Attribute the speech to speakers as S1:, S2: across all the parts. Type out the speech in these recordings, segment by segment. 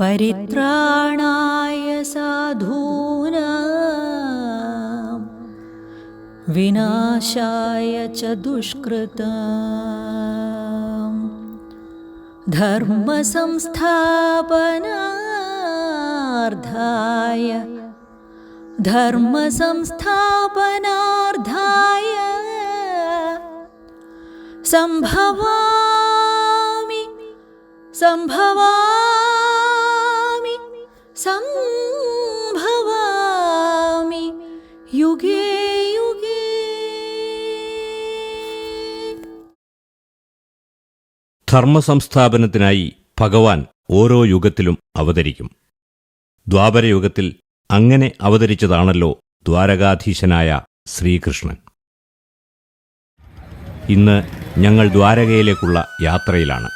S1: परित्राणाय साधूनां विनाशाय च दुष्कृताम् धर्मसंस्थापनार्थाय धर्मसंस्थापनार्थाय सम्भवामि सम्भवामि സംഭവാമി. യുഗേ യുഗേ.
S2: ധർമ്മസംസ്ഥാപനത്തിനായി ഭഗവാൻ ഓരോ യുഗത്തിലും അവതരിക്കും. ദ്വാപരയുഗത്തിൽ അങ്ങനെ അവതരിച്ചതാണല്ലോ ദ്വാരകാധീശനായ ശ്രീകൃഷ്ണൻ. ഇന്ന് ഞങ്ങൾ ദ്വാരകയിലേക്കുള്ള യാത്രയിലാണ്.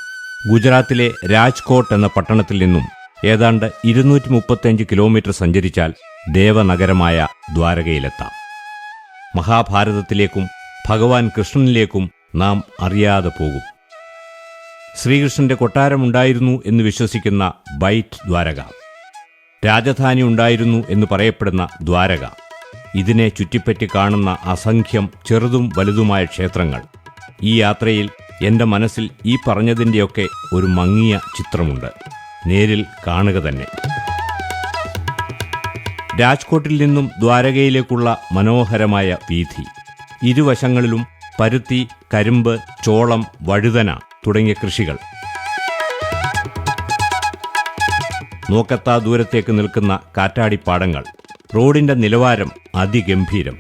S2: ഗുജറാത്തിലെ രാജ്കോട്ട് എന്ന പട്ടണത്തിൽ നിന്നും ഏതാണ്ട് ഇരുന്നൂറ്റി മുപ്പത്തിയഞ്ച് കിലോമീറ്റർ സഞ്ചരിച്ചാൽ ദേവനഗരമായ ദ്വാരകയിലെത്താം. മഹാഭാരതത്തിലേക്കും ഭഗവാൻ കൃഷ്ണനിലേക്കും നാം അറിയാതെ പോകും. ശ്രീകൃഷ്ണന്റെ കൊട്ടാരമുണ്ടായിരുന്നു എന്ന് വിശ്വസിക്കുന്ന ബൈറ്റ് ദ്വാരക. രാജധാനി ഉണ്ടായിരുന്നു എന്ന് പറയപ്പെടുന്ന ദ്വാരക. ഇതിനെ ചുറ്റിപ്പറ്റി കാണുന്ന അസംഖ്യം ചെറുതും വലുതുമായ ക്ഷേത്രങ്ങൾ. ഈ യാത്രയിൽ എന്റെ മനസ്സിൽ ഈ പറഞ്ഞതിന്റെയൊക്കെ ഒരു മങ്ങിയ ചിത്രമുണ്ട്. നേരിൽ കാണുക തന്നെ. രാജ്കോട്ടിൽ നിന്നും ദ്വാരകയിലേക്കുള്ള മനോഹരമായ വീഥി. ഇരുവശങ്ങളിലും പരുത്തി കരിമ്പ് ചോളം വഴുതന തുടങ്ങിയ കൃഷികൾ. നോക്കത്താ ദൂരത്തേക്ക് നിൽക്കുന്ന കാറ്റാടിപ്പാടങ്ങൾ. റോഡിന്റെ നിലവാരം അതിഗംഭീരം.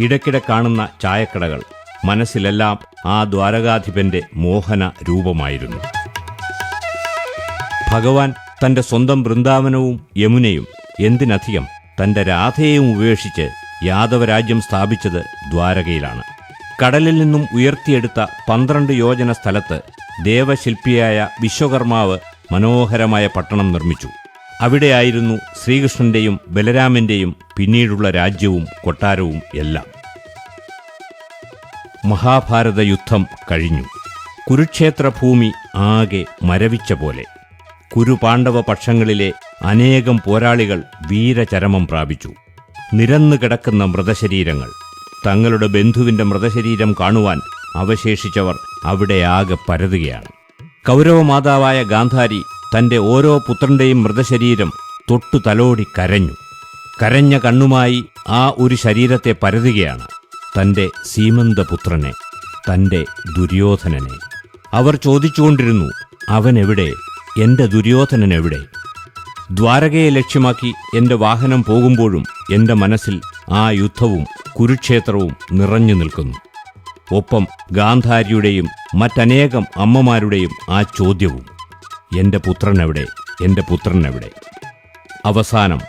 S2: ഇടയ്ക്കിടെ കാണുന്ന ചായക്കടകൾ. മനസ്സിലെല്ലാം ആ ദ്വാരകാധിപന്റെ മോഹന രൂപമായിരുന്നു. ഭഗവാൻ തന്റെ സ്വന്തം വൃന്ദാവനവും യമുനയും എന്തിനധികം തന്റെ രാധയെയും ഉപേക്ഷിച്ച് യാദവരാജ്യം സ്ഥാപിച്ചത് ദ്വാരകയിലാണ്. കടലിൽ നിന്നും ഉയർത്തിയെടുത്ത പന്ത്രണ്ട് യോജന സ്ഥലത്ത് ദേവശില്പിയായ വിശ്വകർമാവ് മനോഹരമായ പട്ടണം നിർമ്മിച്ചു. അവിടെയായിരുന്നു ശ്രീകൃഷ്ണന്റെയും ബലരാമന്റെയും പിന്നീടുള്ള രാജ്യവും കൊട്ടാരവും എല്ലാം. മഹാഭാരത യുദ്ധം കഴിഞ്ഞു. കുരുക്ഷേത്ര ഭൂമി ആകെ മരവിച്ച പോലെ. കുരുപാണ്ഡവ പക്ഷങ്ങളിലെ അനേകം പോരാളികൾ വീരചരമം പ്രാപിച്ചു. നിരന്നു കിടക്കുന്ന മൃതശരീരങ്ങൾ. തങ്ങളുടെ ബന്ധുവിന്റെ മൃതശരീരം കാണുവാൻ അവശേഷിച്ചവർ അവിടെ ആകെ പരതുകയാണ്. കൗരവമാതാവായ ഗാന്ധാരി തന്റെ ഓരോ പുത്രന്റെയും മൃതശരീരം തൊട്ടു തലോടി കരഞ്ഞു. കരഞ്ഞ കണ്ണുമായി ആ ഒരു ശരീരത്തെ പരതുകയാണ്. തന്റെ സീമന്തപുത്രനെ തന്റെ ദുര്യോധനനെ. അവർ ചോദിച്ചുകൊണ്ടിരുന്നു എന്റെ ദുര്യോധനൻ എവിടെ ദ്വാരകയെ ലക്ഷ്യമാക്കി എന്റെ വാഹനം പോകുമ്പോഴും എന്റെ മനസ്സിൽ ആ യുദ്ധവും കുരുക്ഷേത്രവും നിറഞ്ഞു നിൽക്കുന്നു. ഒപ്പം ഗാന്ധാരിയുടെയും മറ്റനേകം അമ്മമാരുടെയും ആ ചോദ്യവും എന്റെ പുത്രനെവിടെ? എന്റെ പുത്രനെവിടെ? അവസാനം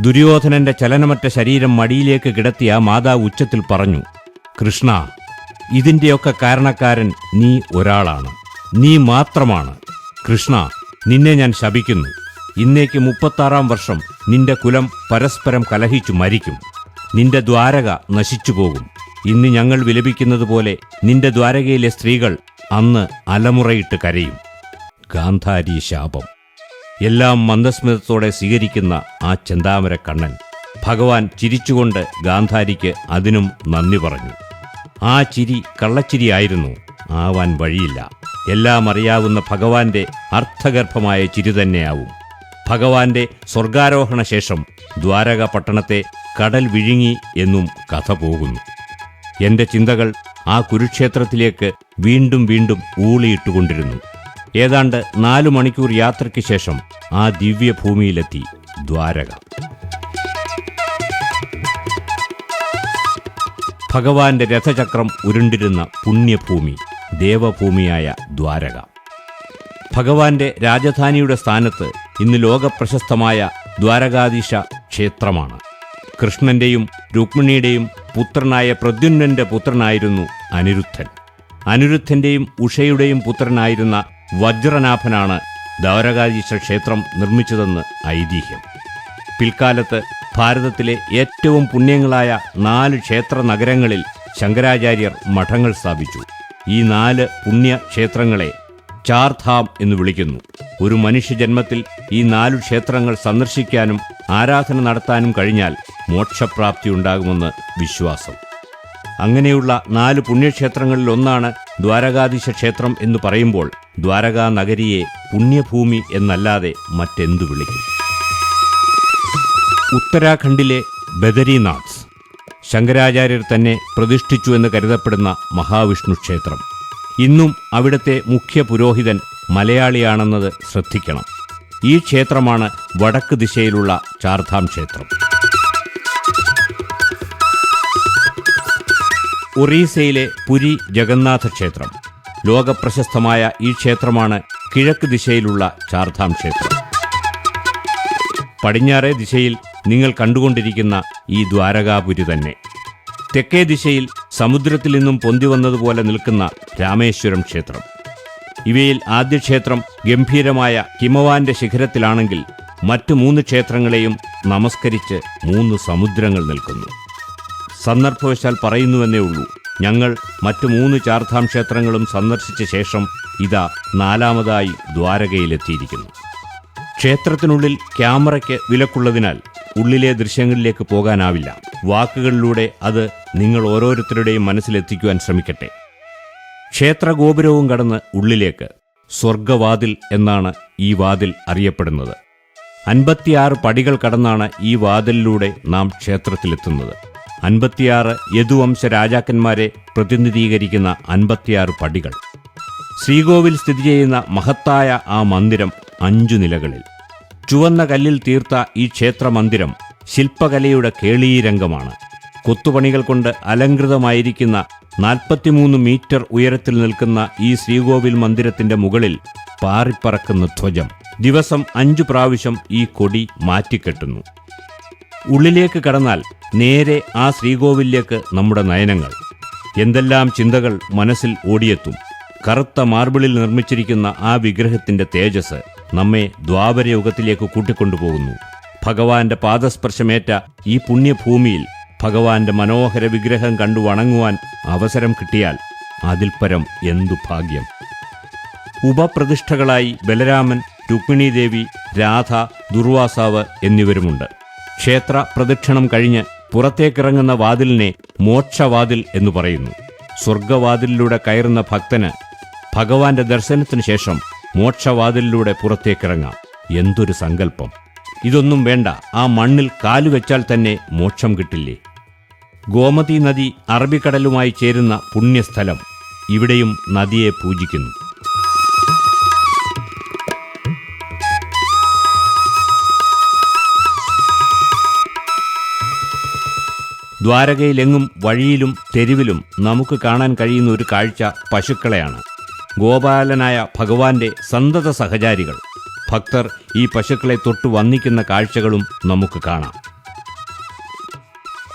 S2: ദുര്യോധനന്റെ ചലനമറ്റ ശരീരം മടിയിലേക്ക് കിടത്തിയ മാതാവ് ഉച്ചത്തിൽ പറഞ്ഞു കൃഷ്ണ ഇതിന്റെയൊക്കെ കാരണക്കാരൻ നീ ഒരാളാണ്. നീ മാത്രമാണ്. കൃഷ്ണ നിന്നെ ഞാൻ ശപിക്കുന്നു. ഇന്നേക്ക് മുപ്പത്താറാം വർഷം നിന്റെ കുലം പരസ്പരം കലഹിച്ചു മരിക്കും. നിന്റെ ദ്വാരക നശിച്ചു പോകും. ഇന്ന് ഞങ്ങൾ വിലപിക്കുന്നത് പോലെ നിന്റെ ദ്വാരകയിലെ സ്ത്രീകൾ അന്ന് അലമുറയിട്ട് കരയും. ഗാന്ധാരി ശാപം. എല്ലാം മന്ദസ്മിതത്തോടെ സ്വീകരിക്കുന്ന ആ ചെന്താമര കണ്ണൻ ഭഗവാൻ ചിരിച്ചുകൊണ്ട് ഗാന്ധാരിക്ക് അതിനും നന്ദി പറഞ്ഞു. ആ ചിരി കള്ളച്ചിരിയായിരുന്നു. ആവാൻ വഴിയില്ല. എല്ലാം അറിയാവുന്ന ഭഗവാന്റെ അർത്ഥഗർഭമായ ചിരി തന്നെയാവും. ഭഗവാന്റെ സ്വർഗാരോഹണ ശേഷം ദ്വാരക പട്ടണത്തെ കടൽ വിഴുങ്ങി എന്നും കഥ പോകുന്നു. എന്റെ ചിന്തകൾ ആ കുരുക്ഷേത്രത്തിലേക്ക് വീണ്ടും വീണ്ടും ഊളിയിട്ടുകൊണ്ടിരുന്നു. ഏതാണ്ട് നാലു മണിക്കൂർ യാത്രയ്ക്ക് ശേഷം ആ ദിവ്യഭൂമിയിലെത്തി ദ്വാരക. ഭഗവാന്റെ രഥചക്രം ഉരുണ്ടിരുന്ന പുണ്യഭൂമി ദേവഭൂമിയായ ദ്വാരക. ഭഗവാന്റെ രാജധാനിയുടെ സ്ഥാനത്ത് ഇന്ന് ലോകപ്രശസ്തമായ ദ്വാരകാധീശ ക്ഷേത്രമാണ്. കൃഷ്ണന്റെയും രുക്മിണിയുടെയും പുത്രനായ പ്രദ്യുന്നന്റെ പുത്രനായിരുന്നു അനിരുദ്ധൻ. അനിരുദ്ധന്റെയും ഉഷയുടെയും പുത്രനായിരുന്ന വജ്രനാഭനാണ് ദ്വാരകാധീശ ക്ഷേത്രം നിർമ്മിച്ചതെന്ന് ഐതിഹ്യം. പിൽക്കാലത്ത് ഭാരതത്തിലെ ഏറ്റവും പുണ്യങ്ങളായ നാല് ക്ഷേത്ര നഗരങ്ങളിൽ ശങ്കരാചാര്യർ മഠങ്ങൾ സ്ഥാപിച്ചു. ഈ നാല് പുണ്യ ക്ഷേത്രങ്ങളെ ചാർധാം എന്ന് വിളിക്കുന്നു. ഒരു മനുഷ്യജന്മത്തിൽ ഈ നാലു ക്ഷേത്രങ്ങൾ സന്ദർശിക്കാനും ആരാധന നടത്താനും കഴിഞ്ഞാൽ മോക്ഷപ്രാപ്തി ഉണ്ടാകുമെന്ന് വിശ്വാസം. അങ്ങനെയുള്ള നാല് പുണ്യക്ഷേത്രങ്ങളിൽ ഒന്നാണ് ദ്വാരകാധീശ ക്ഷേത്രം എന്ന് പറയുമ്പോൾ ദ്വാരകാ നഗരിയെ പുണ്യഭൂമി എന്നല്ലാതെ മറ്റെന്തു വിളിക്കും? ഉത്തരാഖണ്ഡിലെ ബദരീനാഥ്. ശങ്കരാചാര്യർ തന്നെ പ്രതിഷ്ഠിച്ചു എന്ന് കരുതപ്പെടുന്ന മഹാവിഷ്ണു ക്ഷേത്രം. ഇന്നും അവിടുത്തെ മുഖ്യ പുരോഹിതൻ മലയാളിയാണെന്നത് ശ്രദ്ധിക്കണം. ഈ ക്ഷേത്രമാണ് വടക്ക് ദിശയിലുള്ള ചാർധാം ക്ഷേത്രം. ഒറീസയിലെ പുരി ജഗന്നാഥ ക്ഷേത്രം. ലോകപ്രശസ്തമായ ഈ ക്ഷേത്രമാണ് കിഴക്ക് ദിശയിലുള്ള ചാർധാം ക്ഷേത്രം. പടിഞ്ഞാറേ ദിശയിൽ നിങ്ങൾ കണ്ടുകൊണ്ടിരിക്കുന്ന ഈ ദ്വാരകാപുരി തന്നെ. തെക്കേ ദിശയിൽ സമുദ്രത്തിൽ നിന്നും പൊന്തി വന്നതുപോലെ നിൽക്കുന്ന രാമേശ്വരം ക്ഷേത്രം. ഇവയിൽ ആദ്യ ക്ഷേത്രം ഗംഭീരമായ ഹിമവാന്റെ ശിഖരത്തിലാണെങ്കിൽ മറ്റു മൂന്ന് ക്ഷേത്രങ്ങളെയും നമസ്കരിച്ച് മൂന്ന് സമുദ്രങ്ങൾ നിൽക്കുന്നു. സന്ദർഭവശാൽ പറയുന്നുവെന്നേ ഉള്ളൂ. ഞങ്ങൾ മറ്റു മൂന്ന് ചാർധാം ക്ഷേത്രങ്ങളും സന്ദർശിച്ച ശേഷം ഇതാ നാലാമതായി ദ്വാരകയിലെത്തിയിരിക്കുന്നു. ക്ഷേത്രത്തിനുള്ളിൽ ക്യാമറയ്ക്ക് വിലക്കുള്ളതിനാൽ ഉള്ളിലെ ദൃശ്യങ്ങളിലേക്ക് പോകാനാവില്ല. വാക്കുകളിലൂടെ അത് നിങ്ങൾ ഓരോരുത്തരുടെയും മനസ്സിലെത്തിക്കുവാൻ ശ്രമിക്കട്ടെ. ക്ഷേത്രഗോപുരവും കടന്ന് ഉള്ളിലേക്ക്. സ്വർഗവാതിൽ എന്നാണ് ഈ വാതിൽ അറിയപ്പെടുന്നത്. അൻപത്തിയാറ് പടികൾ കടന്നാണ് ഈ വാതിലിലൂടെ നാം ക്ഷേത്രത്തിലെത്തുന്നത്. അൻപത്തിയാറ് യദുവംശ രാജാക്കന്മാരെ പ്രതിനിധീകരിക്കുന്ന അൻപത്തിയാറ് പടികൾ. ശ്രീകോവിൽ സ്ഥിതി ചെയ്യുന്ന മഹത്തായ ആ മന്ദിരം അഞ്ചു നിലകളിൽ. ചുവന്ന കല്ലിൽ തീർത്ത ഈ ക്ഷേത്രമന്ദിരം ശില്പകലയുടെ കേളീരംഗമാണ്. കൊത്തുപണികൾ കൊണ്ട് അലങ്കൃതമായിരിക്കുന്ന നാൽപ്പത്തിമൂന്ന് മീറ്റർ ഉയരത്തിൽ നിൽക്കുന്ന ഈ ശ്രീകോവിൽ മന്ദിരത്തിന്റെ മുകളിൽ പാറിപ്പറക്കുന്ന ധ്വജം. ദിവസം അഞ്ചു പ്രാവശ്യം ഈ കൊടി മാറ്റിക്കെട്ടുന്നു. ഉള്ളിലേക്ക് കടന്നാൽ നേരെ ആ ശ്രീകോവിലേക്ക് നമ്മുടെ നയനങ്ങൾ. എന്തെല്ലാം ചിന്തകൾ മനസ്സിൽ ഓടിയെത്തും. കറുത്ത മാർബിളിൽ നിർമ്മിച്ചിരിക്കുന്ന ആ വിഗ്രഹത്തിന്റെ തേജസ് നമ്മെ ദ്വാപരയുഗത്തിലേക്ക് കൂട്ടിക്കൊണ്ടുപോകുന്നു. ഭഗവാന്റെ പാദസ്പർശമേറ്റ ഈ പുണ്യഭൂമിയിൽ ഭഗവാന്റെ മനോഹര വിഗ്രഹം കണ്ടു വണങ്ങുവാൻ അവസരം കിട്ടിയാൽ അതിൽ പരം എന്തു ഭാഗ്യം. ഉപപ്രതിഷ്ഠകളായി ബലരാമൻ രുക്മിണീദേവി രാധ ദുർവാസാവ് എന്നിവരുമുണ്ട്. ക്ഷേത്ര പ്രദക്ഷിണം കഴിഞ്ഞ് പുറത്തേക്കിറങ്ങുന്ന വാതിലിനെ മോക്ഷവാതിൽ എന്ന് പറയുന്നു. സ്വർഗവാതിലിലൂടെ കയറുന്ന ഭക്തന് ഭഗവാന്റെ ദർശനത്തിന് ശേഷം മോക്ഷവാതിലിലൂടെ പുറത്തേക്കിറങ്ങാം. എന്തൊരു സങ്കല്പം. ഇതൊന്നും വേണ്ട ആ മണ്ണിൽ കാലുവെച്ചാൽ തന്നെ മോക്ഷം കിട്ടില്ലേ? ഗോമതി നദി അറബിക്കടലുമായി ചേരുന്ന പുണ്യസ്ഥലം ഇവിടെയും നദിയെ പൂജിക്കുന്നു. ദ്വാരകയിലെങ്ങും വഴിയിലും തെരുവിലും നമുക്ക് കാണാൻ കഴിയുന്ന ഒരു കാഴ്ച പശുക്കളെയാണ്. ഗോപാലനായ ഭഗവാന്റെ സന്തത സഹചാരികൾ. ഭക്തർ ഈ പശുക്കളെ തൊട്ടു വന്നിക്കുന്ന കാഴ്ചകളും നമുക്ക് കാണാം.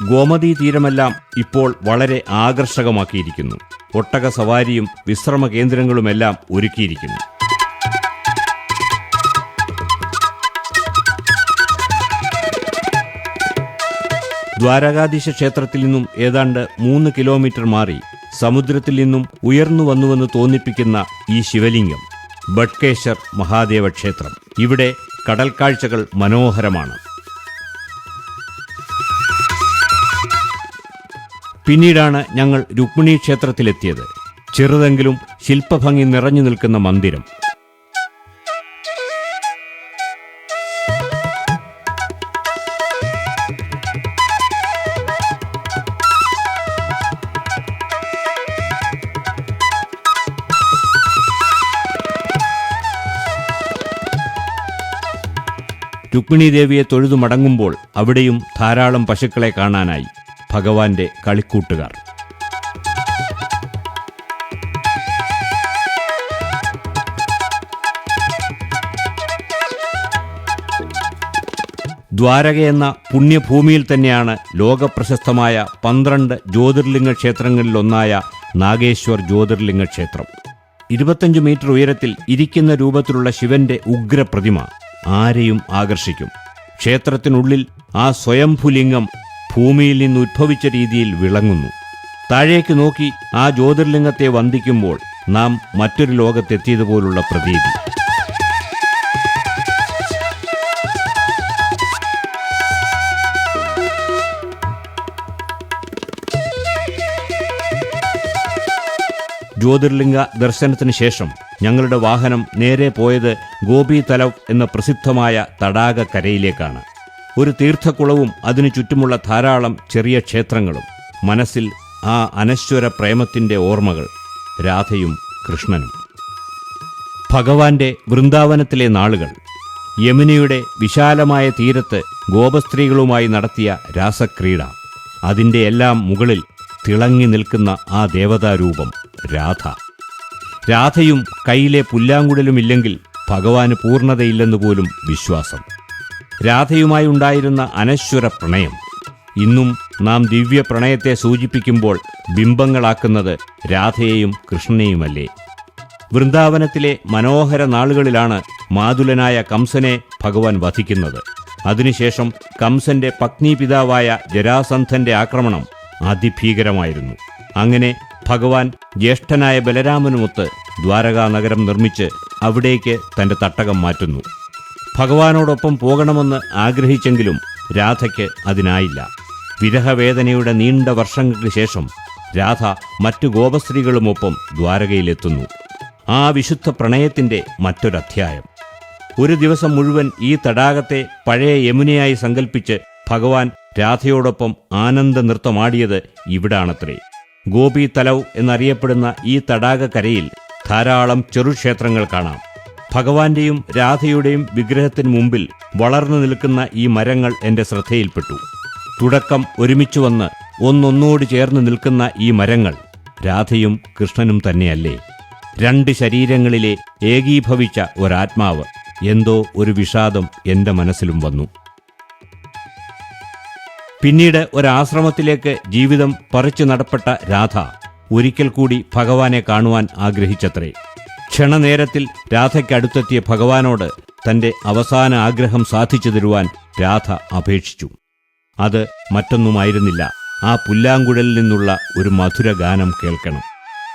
S2: ഗോമതി തീരമെല്ലാം ഇപ്പോൾ വളരെ ആകർഷകമാക്കിയിരിക്കുന്നു. ഒട്ടക സവാരിയും വിശ്രമ കേന്ദ്രങ്ങളുമെല്ലാം ഒരുക്കിയിരിക്കുന്നു. ദ്വാരകാധീശ ക്ഷേത്രത്തിൽ നിന്നും ഏതാണ്ട് മൂന്ന് കിലോമീറ്റർ മാറി സമുദ്രത്തിൽ നിന്നും ഉയർന്നു വന്നുവെന്ന് തോന്നിപ്പിക്കുന്ന ഈ ശിവലിംഗം ബട്കേശ്വർ മഹാദേവ ക്ഷേത്രം. ഇവിടെ കടൽക്കാഴ്ചകൾ മനോഹരമാണ്. പിന്നീടാണ് ഞങ്ങൾ രുക്മിണി ക്ഷേത്രത്തിലെത്തിയത് ചെറുതെങ്കിലും ശില്പഭംഗി നിറഞ്ഞു നിൽക്കുന്ന മന്ദിരം. രുക്മിണി ദേവിയെ തൊഴുതു മടങ്ങുമ്പോൾ അവിടെയും ധാരാളം പശുക്കളെ കാണാനായി. ഭഗവാന്റെ കളിക്കൂട്ടുകാർ. ദ്വാരക എന്ന പുണ്യഭൂമിയിൽ തന്നെയാണ് ലോകപ്രശസ്തമായ പന്ത്രണ്ട് ജ്യോതിർലിംഗ ക്ഷേത്രങ്ങളിലൊന്നായ നാഗേശ്വർ ജ്യോതിർലിംഗ ക്ഷേത്രം. ഇരുപത്തഞ്ച് മീറ്റർ ഉയരത്തിൽ ഇരിക്കുന്ന രൂപത്തിലുള്ള ശിവന്റെ ഉഗ്രപ്രതിമ ആരെയും ആകർഷിക്കും. ക്ഷേത്രത്തിനുള്ളിൽ ആ സ്വയംഭുലിംഗം ഭൂമിയിൽ നിന്ന് ഉദ്ഭവിച്ച രീതിയിൽ വിളങ്ങുന്നു. താഴേക്ക് നോക്കി ആ ജ്യോതിർലിംഗത്തെ വന്ദിക്കുമ്പോൾ നാം മറ്റൊരു ലോകത്തെത്തിയതുപോലുള്ള പ്രതീതി. ജ്യോതിർലിംഗ ദർശനത്തിന് ശേഷം ഞങ്ങളുടെ വാഹനം നേരെ പോയത് ഗോപി തലവ് എന്ന പ്രസിദ്ധമായ തടാകക്കരയിലേക്കാണ് ഒരു തീർത്ഥക്കുളവും അതിനു ചുറ്റുമുള്ള ധാരാളം ചെറിയ ക്ഷേത്രങ്ങളും. മനസ്സിൽ ആ അനശ്വര പ്രേമത്തിന്റെ ഓർമ്മകൾ രാധയും കൃഷ്ണനും. ഭഗവാന്റെ വൃന്ദാവനത്തിലെ നാളുകൾ. യമുനയുടെ വിശാലമായ തീരത്ത് ഗോപസ്ത്രീകളുമായി നടത്തിയ രാസക്രീഡ. അതിന്റെ എല്ലാം മുകളിൽ തിളങ്ങി നിൽക്കുന്ന ആ ദേവതാരൂപം രാധ. രാധയും കയ്യിലെ പുല്ലാങ്കുഴലുമില്ലെങ്കിൽ ഭഗവാന് പൂർണതയില്ലെന്നുപോലും വിശ്വാസം. രാധയുമായി ഉണ്ടായിരുന്ന അനശ്വര പ്രണയം. ഇന്നും നാം ദിവ്യ പ്രണയത്തെ സൂചിപ്പിക്കുമ്പോൾ ബിംബങ്ങളാക്കുന്നത് രാധയെയും കൃഷ്ണനെയുമല്ലേ? വൃന്ദാവനത്തിലെ മനോഹര നാളുകളിലാണ് മാതുലനായ കംസനെ ഭഗവാൻ വധിക്കുന്നത്. അതിനുശേഷം കംസന്റെ പത്നി പിതാവായ ജരാസന്ധന്റെ ആക്രമണം അതിഭീകരമായിരുന്നു. അങ്ങനെ ഭഗവാൻ ജ്യേഷ്ഠനായ ബലരാമനുമൊത്ത് ദ്വാരകാ നഗരം നിർമ്മിച്ച് അവിടേക്ക് തന്റെ തട്ടകം മാറ്റുന്നു. ഭഗവാനോടൊപ്പം പോകണമെന്ന് ആഗ്രഹിച്ചെങ്കിലും രാധയ്ക്ക് അതിനായില്ല. വിരഹവേദനയുടെ നീണ്ട വർഷങ്ങൾക്ക് ശേഷം രാധ മറ്റു ഗോപസ്ത്രീകളുമൊപ്പം ദ്വാരകയിലെത്തുന്നു. ആ വിശുദ്ധ പ്രണയത്തിന്റെ മറ്റൊരധ്യായം. ഒരു ദിവസം മുഴുവൻ ഈ തടാകത്തെ പഴയ യമുനയായി സങ്കല്പിച്ച് ഭഗവാൻ രാധയോടൊപ്പം ആനന്ദ നൃത്തമാടിയത് ഇവിടാണത്രേ. ഗോപി തലവ് എന്നറിയപ്പെടുന്ന ഈ തടാകക്കരയിൽ ധാരാളം ചെറുക്ഷേത്രങ്ങൾ കാണാം. ഭഗവാന്റെയും രാധയുടെയും വിഗ്രഹത്തിന് മുമ്പിൽ വളർന്നു നിൽക്കുന്ന ഈ മരങ്ങൾ എന്റെ ശ്രദ്ധയിൽപ്പെട്ടു. തുടക്കം ഒരുമിച്ചു വന്ന് ഒന്നൊന്നോട് ചേർന്ന് നിൽക്കുന്ന ഈ മരങ്ങൾ രാധയും കൃഷ്ണനും തന്നെയല്ലേ. രണ്ട് ശരീരങ്ങളിലെ ഏകീഭവിച്ച ഒരാത്മാവ് എന്തോ ഒരു വിഷാദം എന്റെ മനസ്സിലും വന്നു. പിന്നീട് ഒരാശ്രമത്തിലേക്ക് ജീവിതം പറിച്ചു നടപ്പെട്ട രാധ ഒരിക്കൽ കൂടി ഭഗവാനെ കാണുവാൻ ആഗ്രഹിച്ചത്രേ. ക്ഷണനേരത്തിൽ രാധയ്ക്കടുത്തെത്തിയ ഭഗവാനോട് തന്റെ അവസാന ആഗ്രഹം സാധിച്ചു തരുവാൻ രാധ അപേക്ഷിച്ചു. അത് മറ്റൊന്നുമായിരുന്നില്ല. ആ പുല്ലാങ്കുഴലിൽ നിന്നുള്ള ഒരു മധുര ഗാനം കേൾക്കണം.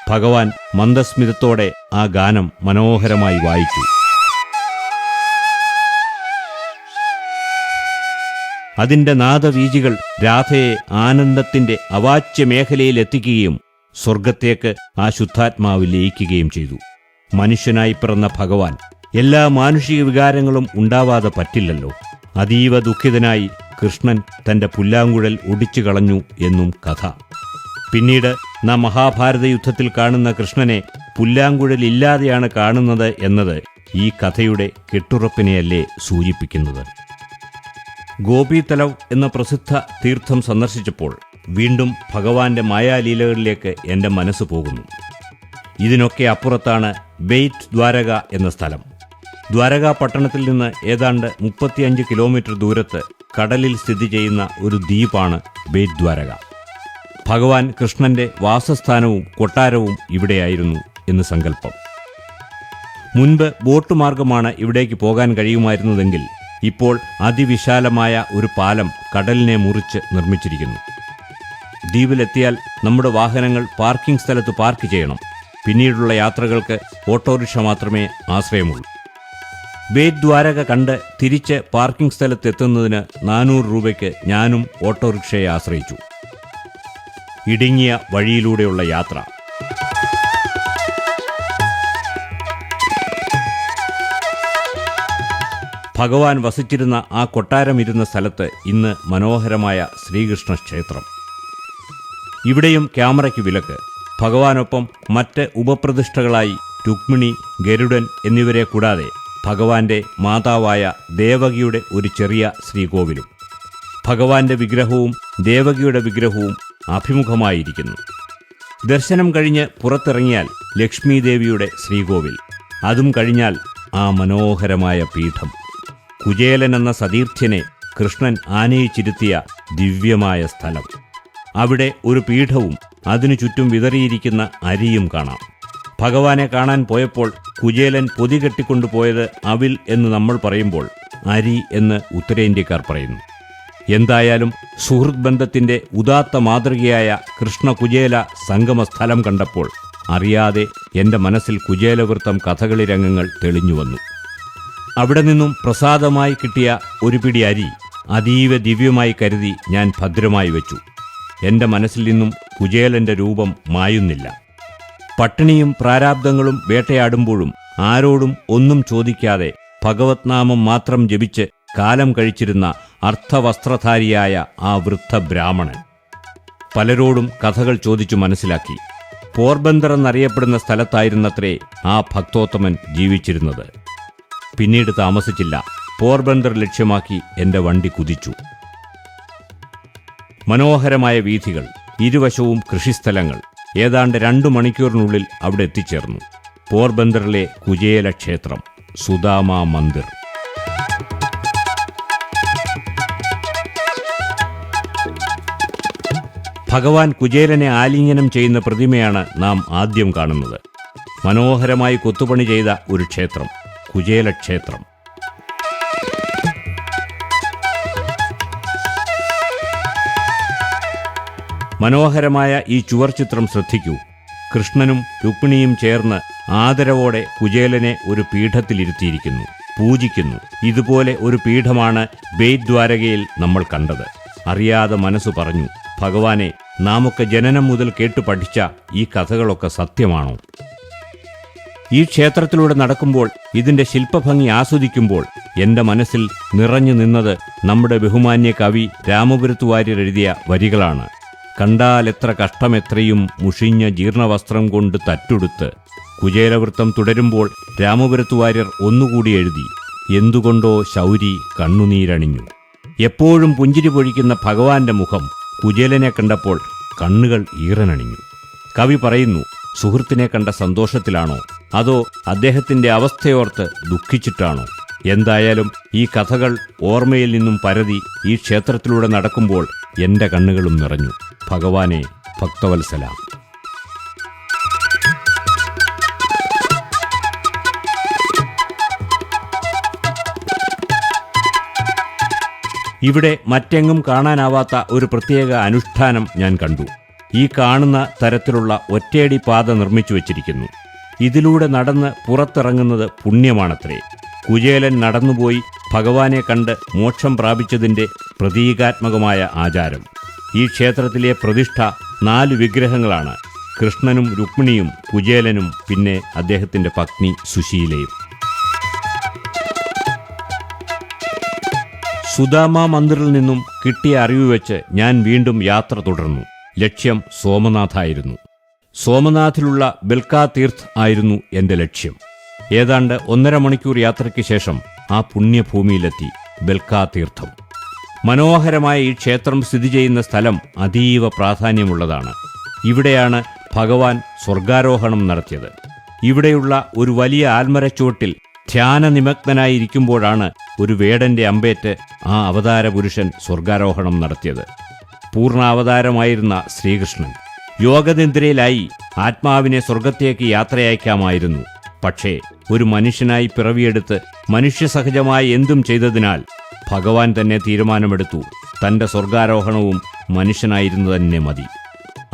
S2: ഭഗവാൻ മന്ദസ്മിതത്തോടെ ആ ഗാനം മനോഹരമായി വായിച്ചു. അതിന്റെ നാദവീജികൾ രാധയെ ആനന്ദത്തിന്റെ അവാച്യമേഖലയിലെത്തിക്കുകയും സ്വർഗത്തേക്ക് ആ ശുദ്ധാത്മാവ് ലയിക്കുകയും ചെയ്തു. മനുഷ്യനായി പിറന്ന ഭഗവാൻ എല്ലാ മാനുഷിക വികാരങ്ങളും ഉണ്ടാവാതെ പറ്റില്ലല്ലോ. അതീവ ദുഃഖിതനായി കൃഷ്ണൻ തന്റെ പുല്ലാങ്കുഴൽ ഒടിച്ചു കളഞ്ഞു എന്നും കഥ. പിന്നീട് നാം മഹാഭാരത യുദ്ധത്തിൽ കാണുന്ന കൃഷ്ണനെ പുല്ലാങ്കുഴൽ ഇല്ലാതെയാണ് കാണുന്നത് എന്നത് ഈ കഥയുടെ കെട്ടുറപ്പിനെയല്ലേ സൂചിപ്പിക്കുന്നത്. ഗോപീതലവ് എന്ന പ്രസിദ്ധ തീർത്ഥം സന്ദർശിച്ചപ്പോൾ വീണ്ടും ഭഗവാന്റെ മായാലീലകളിലേക്ക് എന്റെ മനസ്സ് പോകുന്നു. ഇതിനൊക്കെ അപ്പുറത്താണ് ബെയ്റ്റ് ദ്വാരക എന്ന സ്ഥലം. ദ്വാരക പട്ടണത്തിൽ നിന്ന് ഏതാണ്ട് മുപ്പത്തിയഞ്ച് കിലോമീറ്റർ ദൂരത്ത് കടലിൽ സ്ഥിതി ചെയ്യുന്ന ഒരു ദ്വീപാണ് ബെയ്റ്റ് ദ്വാരക. ഭഗവാൻ കൃഷ്ണന്റെ വാസസ്ഥാനവും കൊട്ടാരവും ഇവിടെയായിരുന്നു എന്ന് സങ്കല്പം. മുൻപ് ബോട്ട് മാർഗമാണ് ഇവിടേക്ക് പോകാൻ കഴിയുമായിരുന്നതെങ്കിൽ ഇപ്പോൾ അതിവിശാലമായ ഒരു പാലം കടലിനെ മുറിച്ച് നിർമ്മിച്ചിരിക്കുന്നു. ദ്വീപിലെത്തിയാൽ നമ്മുടെ വാഹനങ്ങൾ പാർക്കിംഗ് സ്ഥലത്ത് പാർക്ക് ചെയ്യണം. പിന്നീടുള്ള യാത്രകൾക്ക് ഓട്ടോറിക്ഷ മാത്രമേ ആശ്രയമുള്ളൂ. ബേറ്റ് ദ്വാരക കണ്ട് തിരിച്ച് പാർക്കിംഗ് സ്ഥലത്തെത്തുന്നതിന് നാനൂറ് രൂപയ്ക്ക് ഞാനും ഓട്ടോറിക്ഷയെ ആശ്രയിച്ചു. ഇടുങ്ങിയ വഴിയിലൂടെയുള്ള യാത്ര. ഭഗവാൻ വസിച്ചിരുന്ന ആ കൊട്ടാരം ഇരുന്ന സ്ഥലത്ത് ഇന്ന് മനോഹരമായ ശ്രീകൃഷ്ണ ക്ഷേത്രം ഇവിടെയും ക്യാമറയ്ക്ക് വിലക്ക്. ഭഗവാനൊപ്പം മറ്റ് ഉപപ്രതിഷ്ഠകളായി രുക്മിണി ഗരുഡൻ എന്നിവരെ കൂടാതെ ഭഗവാന്റെ മാതാവായ ദേവകിയുടെ ഒരു ചെറിയ ശ്രീകോവിലും. ഭഗവാന്റെ വിഗ്രഹവും ദേവകിയുടെ വിഗ്രഹവും അഭിമുഖമായിരിക്കുന്നു. ദർശനം കഴിഞ്ഞ് പുറത്തിറങ്ങിയാൽ ലക്ഷ്മി ദേവിയുടെ ശ്രീകോവിൽ. അതും കഴിഞ്ഞാൽ ആ മനോഹരമായ പീഠം. കുചേലൻ എന്ന സതീർത്ഥ്യനെ കൃഷ്ണൻ ആനയിച്ചിരുത്തിയ ദിവ്യമായ സ്ഥലം. അവിടെ ഒരു പീഠവും അതിനു ചുറ്റും വിതറിയിരിക്കുന്ന അരിയും കാണാം. ഭഗവാനെ കാണാൻ പോയപ്പോൾ കുചേലൻ പൊതി കെട്ടിക്കൊണ്ടുപോയത് അവിൽ എന്ന് നമ്മൾ പറയുമ്പോൾ അരി എന്ന് ഉത്തരേന്ത്യക്കാർ പറയുന്നു. എന്തായാലും സുഹൃത് ബന്ധത്തിന്റെ ഉദാത്ത മാതൃകയായ കൃഷ്ണ കുചേല സംഗമ സ്ഥലം കണ്ടപ്പോൾ അറിയാതെ എന്റെ മനസ്സിൽ കുചേലവൃത്തം കഥകളി രംഗങ്ങൾ തെളിഞ്ഞുവന്നു അവിടെ നിന്നും പ്രസാദമായി കിട്ടിയ ഒരു പിടി അരി അതീവ ദിവ്യമായി കരുതി ഞാൻ ഭദ്രമായി വെച്ചു. എന്റെ മനസ്സിൽ നിന്നും കുചേലന്റെ രൂപം മായുന്നില്ല. പട്ടിണിയും പ്രാരാബ്ദങ്ങളും വേട്ടയാടുമ്പോഴും ആരോടും ഒന്നും ചോദിക്കാതെ ഭഗവത്നാമം മാത്രം ജപിച്ച് കാലം കഴിച്ചിരുന്ന അർത്ഥവസ്ത്രധാരിയായ ആ വൃദ്ധ ബ്രാഹ്മണൻ പലരോടും കഥകൾ ചോദിച്ചു മനസ്സിലാക്കി. പോർബന്ദർ എന്നറിയപ്പെടുന്ന സ്ഥലത്തായിരുന്നത്രേ ആ ഭക്തോത്തമൻ ജീവിച്ചിരുന്നത്. പിന്നീട് താമസിച്ചില്ല. പോർബന്ദർ ലക്ഷ്യമാക്കി എന്റെ വണ്ടി കുതിച്ചു. മനോഹരമായ വീഥികൾ ഇരുവശവും കൃഷിസ്ഥലങ്ങൾ. ഏതാണ്ട് രണ്ടു മണിക്കൂറിനുള്ളിൽ അവിടെ എത്തിച്ചേർന്നു. പോർബന്ദറിലെ കുജേല ക്ഷേത്രം സുദാമ മന്ദിർ. ഭഗവാൻ കുജേലനെ ആലിംഗനം ചെയ്യുന്ന പ്രതിമയാണ് നാം ആദ്യം കാണുന്നത്. മനോഹരമായി കൊത്തുപണി ചെയ്ത ഒരു ക്ഷേത്രം. കുചേല ക്ഷേത്രം മനോഹരമായ ഈ ചുവർചിത്രം ശ്രദ്ധിക്കൂ. കൃഷ്ണനും രുക്മിണിയും ചേർന്ന് ആദരവോടെ കുചേലനെ ഒരു പീഠത്തിലിരുത്തിയിരിക്കുന്നു പൂജിക്കുന്നു. ഇതുപോലെ ഒരു പീഠമാണ് ബെയ്ദ്വാരകയിൽ നമ്മൾ കണ്ടത്. അറിയാതെ മനസ്സു പറഞ്ഞു ഭഗവാനെ നാമൊക്കെ ജനനം മുതൽ കേട്ടു പഠിച്ച ഈ കഥകളൊക്കെ സത്യമാണോ? ഈ ക്ഷേത്രത്തിലൂടെ നടക്കുമ്പോൾ ഇതിന്റെ ശില്പഭംഗി ആസ്വദിക്കുമ്പോൾ എന്റെ മനസ്സിൽ നിറഞ്ഞു നിന്നത് നമ്മുടെ ബഹുമാന്യ കവി രാമപുരത്ത് വാര്യർ എഴുതിയ വരികളാണ്. കണ്ടാൽ എത്ര കഷ്ടമെത്രയും മുഷിഞ്ഞ ജീർണവസ്ത്രം കൊണ്ട് തറ്റുടുത്ത് കുചേലവൃത്തം തുടരുമ്പോൾ രാമപുരത്ത് വാര്യർ ഒന്നുകൂടി എഴുതി എന്തുകൊണ്ടോ ശൗരി കണ്ണുനീരണിഞ്ഞു. എപ്പോഴും പുഞ്ചിരി പൊഴിക്കുന്ന ഭഗവാന്റെ മുഖം കുചേലനെ കണ്ടപ്പോൾ കണ്ണുകൾ ഈറനണിഞ്ഞു. കവി പറയുന്നു സുഹൃത്തിനെ കണ്ട സന്തോഷത്തിലാണോ അതോ അദ്ദേഹത്തിന്റെ അവസ്ഥയോർത്ത് ദുഃഖിച്ചിട്ടാണോ? എന്തായാലും ഈ കഥകൾ ഓർമ്മയിൽ നിന്നും പരതി ഈ ക്ഷേത്രത്തിലൂടെ നടക്കുമ്പോൾ എന്റെ കണ്ണുകളും നിറഞ്ഞു. ഭഗവാനെ ഭക്തവത്സല. ഇവിടെ മറ്റെങ്ങും കാണാനാവാത്ത ഒരു പ്രത്യേക അനുഷ്ഠാനം ഞാൻ കണ്ടു. ഈ കാണുന്ന തരത്തിലുള്ള ഒറ്റയടി പാത നിർമ്മിച്ചു വച്ചിരിക്കുന്നു. ഇതിലൂടെ നടന്ന് പുറത്തിറങ്ങുന്നത് പുണ്യമാണത്രേ. കുചേലൻ നടന്നുപോയി ഭഗവാനെ കണ്ട് മോക്ഷം പ്രാപിച്ചതിന്റെ പ്രതീകാത്മകമായ ആചാരം. ഈ ക്ഷേത്രത്തിലെ പ്രതിഷ്ഠ നാല് വിഗ്രഹങ്ങളാണ്. കൃഷ്ണനും രുക്മിണിയും കുചേലനും പിന്നെ അദ്ദേഹത്തിന്റെ പത്നി സുശീലയും. സുദാമ മന്ദിറിൽ നിന്നും കിട്ടിയ അറിവ് വെച്ച് ഞാൻ വീണ്ടും യാത്ര തുടർന്നു. ലക്ഷ്യം സോമനാഥായിരുന്നു. സോമനാഥിലുള്ള ബിൽക്കാ തീർത്ത് ആയിരുന്നു എന്റെ ലക്ഷ്യം. ഏതാണ്ട് ഒന്നര മണിക്കൂർ യാത്രയ്ക്ക് ശേഷം ആ പുണ്യഭൂമിയിലെത്തി ബിൽക്കാ തീർത്ഥം മനോഹരമായ ഈ ക്ഷേത്രം സ്ഥിതി ചെയ്യുന്ന സ്ഥലം അതീവ പ്രാധാന്യമുള്ളതാണ്. ഇവിടെയാണ് ഭഗവാൻ സ്വർഗാരോഹണം നടത്തിയത്. ഇവിടെയുള്ള ഒരു വലിയ ആൽമരച്ചുവട്ടിൽ ധ്യാന നിമഗ്നായിരിക്കുമ്പോഴാണ് ഒരു വേടന്റെ അമ്പേറ്റ് ആ അവതാര പുരുഷൻ സ്വർഗാരോഹണം നടത്തിയത്. പൂർണാവതാരമായിരുന്ന ശ്രീകൃഷ്ണൻ. യോഗനിദ്രയിലായി ആത്മാവിനെ സ്വർഗത്തേക്ക് യാത്രയയക്കാമായിരുന്നു. പക്ഷേ ഒരു മനുഷ്യനായി പിറവിയെടുത്ത് മനുഷ്യസഹജമായി എന്തും ചെയ്തതിനാൽ ഭഗവാൻ തന്നെ തീരുമാനമെടുത്തു. തന്റെ സ്വർഗാരോഹണവും മനുഷ്യനായിരുന്നു തന്നെ മതി.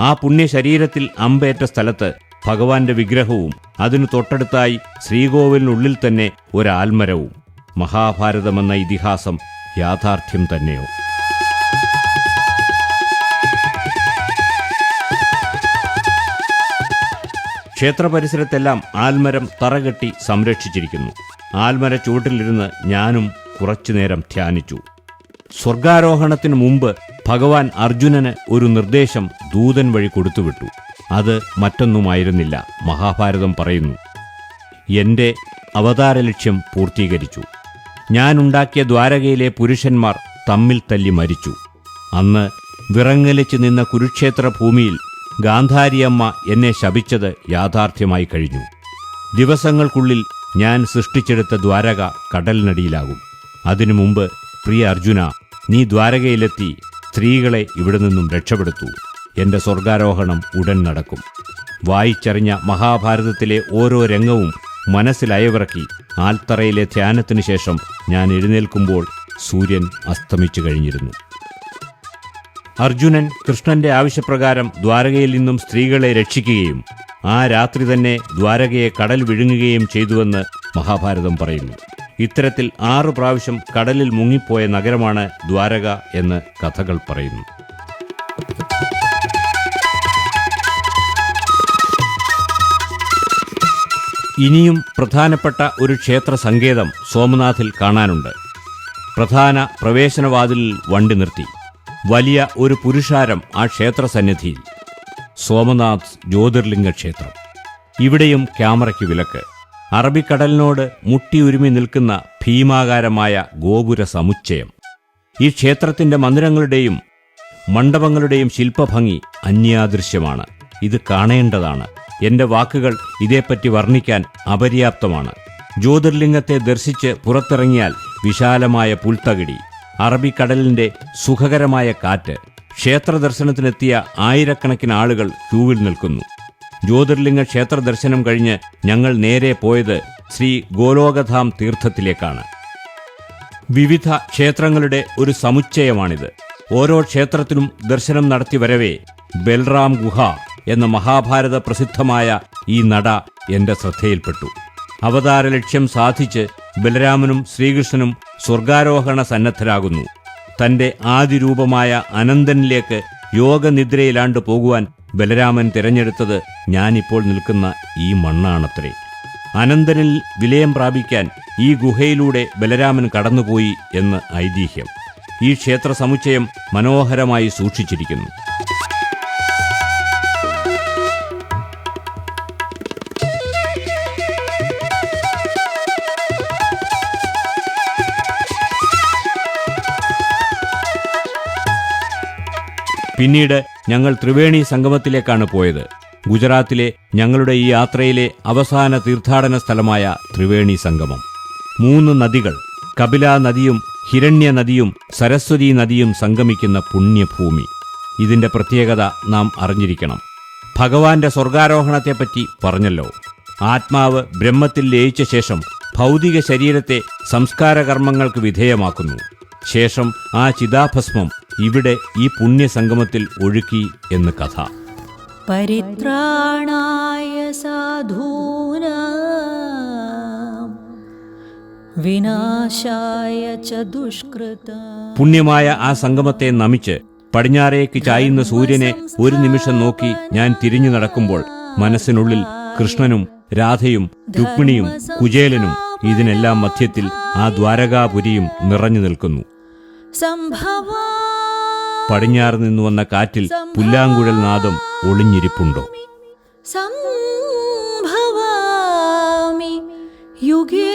S2: ആ പുണ്യ ശരീരത്തിൽ അമ്പേറ്റ സ്ഥലത്ത് ഭഗവാന്റെ വിഗ്രഹവും അതിനു തൊട്ടടുത്തായി ശ്രീകോവിലിനുള്ളിൽ തന്നെ ഒരാൽമരവും. മഹാഭാരതമെന്ന ഇതിഹാസം യാഥാർത്ഥ്യം തന്നെയോ? ക്ഷേത്ര പരിസരത്തെല്ലാം ആൽമരം തറകെട്ടി സംരക്ഷിച്ചിരിക്കുന്നു. ആൽമര ചുവട്ടിലിരുന്ന് ഞാനും കുറച്ചുനേരം ധ്യാനിച്ചു. സ്വർഗാരോഹണത്തിനു മുമ്പ് ഭഗവാൻ അർജുനന് ഒരു നിർദ്ദേശം ദൂതൻ വഴി കൊടുത്തുവിട്ടു. അത് മറ്റൊന്നുമായിരുന്നില്ല മഹാഭാരതം പറയുന്നു. എന്റെ അവതാര ലക്ഷ്യം പൂർത്തീകരിച്ചു. ഞാനുണ്ടാക്കിയ ദ്വാരകയിലെ പുരുഷന്മാർ തമ്മിൽ തല്ലി മരിച്ചു. അന്ന് വിറങ്ങലിച്ച് നിന്ന കുരുക്ഷേത്ര ഭൂമിയിൽ ഗാന്ധാരിയമ്മ എന്നെ ശപിച്ചത് യാഥാർത്ഥ്യമായി കഴിഞ്ഞു. ദിവസങ്ങൾക്കുള്ളിൽ ഞാൻ സൃഷ്ടിച്ചെടുത്ത ദ്വാരക കടലിനടിയിലാകും. അതിനു മുമ്പ് പ്രിയ അർജുന നീ ദ്വാരകയിലെത്തി സ്ത്രീകളെ ഇവിടെ നിന്നും രക്ഷപ്പെടുത്തു. എന്റെ സ്വർഗാരോഹണം ഉടൻ നടക്കും. വായിച്ചറിഞ്ഞ മഹാഭാരതത്തിലെ ഓരോ രംഗവും മനസ്സിലയവിറക്കി ആൽത്തറയിലെ ധ്യാനത്തിനു ശേഷം ഞാൻ എഴുന്നേൽക്കുമ്പോൾ സൂര്യൻ അസ്തമിച്ചു കഴിഞ്ഞിരുന്നു. അർജുനൻ കൃഷ്ണന്റെ ആവശ്യപ്രകാരം ദ്വാരകയിൽ നിന്നും സ്ത്രീകളെ രക്ഷിക്കുകയും ആ രാത്രി തന്നെ ദ്വാരകയെ കടൽ വിഴുങ്ങുകയും ചെയ്തുവെന്ന് മഹാഭാരതം പറയുന്നു. ഇത്തരത്തിൽ ആറു പ്രാവശ്യം കടലിൽ മുങ്ങിപ്പോയ നഗരമാണ് ദ്വാരക എന്ന് കഥകൾ പറയുന്നു. ഇനിയും പ്രധാനപ്പെട്ട ഒരു ക്ഷേത്ര സങ്കേതം സോമനാഥിൽ കാണാനുണ്ട്. പ്രധാന പ്രവേശനവാതിലിൽ വണ്ടി നിർത്തി. വലിയ ഒരു പുരുഷാരം ആ ക്ഷേത്ര സന്നിധിയിൽ സോമനാഥ് ജ്യോതിർലിംഗ ക്ഷേത്രം. ഇവിടെയും ക്യാമറയ്ക്ക് വിലക്ക്. അറബിക്കടലിനോട് മുട്ടിയുരുമി നിൽക്കുന്ന ഭീമാകാരമായ ഗോപുര സമുച്ചയം. ഈ ക്ഷേത്രത്തിന്റെ മന്ദിരങ്ങളുടെയും മണ്ഡപങ്ങളുടെയും ശില്പഭംഗി അന്യാദൃശ്യമാണ്. ഇത് കാണേണ്ടതാണ്. എന്റെ വാക്കുകൾ ഇതേപ്പറ്റി വർണിക്കാൻ അപര്യാപ്തമാണ്. ജ്യോതിർലിംഗത്തെ ദർശിച്ച് പുറത്തിറങ്ങിയാൽ വിശാലമായ പുൽത്തകിടി. അറബിക്കടലിന്റെ സുഖകരമായ കാറ്റ് ക്ഷേത്ര ദർശനത്തിനെത്തിയ ആയിരക്കണക്കിന് ആളുകൾ ക്യൂവിൽ നിൽക്കുന്നു. ജ്യോതിർലിംഗ ക്ഷേത്ര ദർശനം കഴിഞ്ഞ് ഞങ്ങൾ നേരെ പോയത് ശ്രീ ഗോലോകധാം തീർത്ഥത്തിലേക്കാണ്. വിവിധ ക്ഷേത്രങ്ങളുടെ ഒരു സമുച്ചയമാണിത്. ഓരോ ക്ഷേത്രത്തിലും ദർശനം നടത്തി വരവേ ബൽറാം ഗുഹ എന്ന മഹാഭാരത പ്രസിദ്ധമായ ഈ നട എന്റെ ശ്രദ്ധയിൽപ്പെട്ടു. അവതാര ലക്ഷ്യം സാധിച്ച് ബലരാമനും ശ്രീകൃഷ്ണനും സ്വർഗാരോഹണ സന്നദ്ധരാകുന്നു. തന്റെ ആദിരൂപമായ അനന്തനിലേക്ക് യോഗനിദ്രയിലാണ്ട് പോകുവാൻ ബലരാമൻ തിരഞ്ഞെടുത്തത് ഞാനിപ്പോൾ നിൽക്കുന്ന ഈ മണ്ണാണത്രേ. അനന്തനിൽ വിലയം പ്രാപിക്കാൻ ഈ ഗുഹയിലൂടെ ബലരാമൻ കടന്നുപോയി എന്ന് ഐതിഹ്യം. ഈ ക്ഷേത്ര സമുച്ചയം മനോഹരമായി സൂക്ഷിച്ചിരിക്കുന്നു. പിന്നീട് ഞങ്ങൾ ത്രിവേണി സംഗമത്തിലേക്കാണ് പോയത്. ഗുജറാത്തിലെ ഞങ്ങളുടെ ഈ യാത്രയിലെ അവസാന തീർത്ഥാടന സ്ഥലമായ ത്രിവേണി സംഗമം. മൂന്ന് നദികൾ കപില നദിയും ഹിരണ്യ നദിയും സരസ്വതി നദിയും സംഗമിക്കുന്ന പുണ്യഭൂമി. ഇതിന്റെ പ്രത്യേകത നാം അറിഞ്ഞിരിക്കണം. ഭഗവാന്റെ സ്വർഗാരോഹണത്തെപ്പറ്റി പറഞ്ഞല്ലോ. ആത്മാവ് ബ്രഹ്മത്തിൽ ലയിച്ച ശേഷം ഭൗതിക ശരീരത്തെ സംസ്കാരകർമ്മങ്ങൾക്ക് വിധേയമാക്കുന്നു. ശേഷം ആ ചിതാഭസ്മം ഇവിടെ ഈ പുണ്യസംഗമത്തിൽ ഒഴുക്കി എന്ന് കഥ.
S1: പരിത്രാണായ സാധൂന വിനാശായ ചതുഷ്കൃത.
S2: പുണ്യമായ ആ സംഗമത്തെ നമിച്ച് പടിഞ്ഞാറേക്ക് ചായുന്ന സൂര്യനെ ഒരു നിമിഷം നോക്കി ഞാൻ തിരിഞ്ഞു നടക്കുമ്പോൾ മനസ്സിനുള്ളിൽ കൃഷ്ണനും രാധയും രുക്മിണിയും കുചേലനും ഇതിനെല്ലാം മധ്യത്തിൽ ആ ദ്വാരകാപുരിയും നിറഞ്ഞു നിൽക്കുന്നു. പടിഞ്ഞാറ് നിന്നു വന്ന കാറ്റിൽ പുല്ലാങ്കുഴൽ നാദം ഒളിഞ്ഞിരിപ്പുണ്ടോ?
S1: സംഭവാമി യുഗേ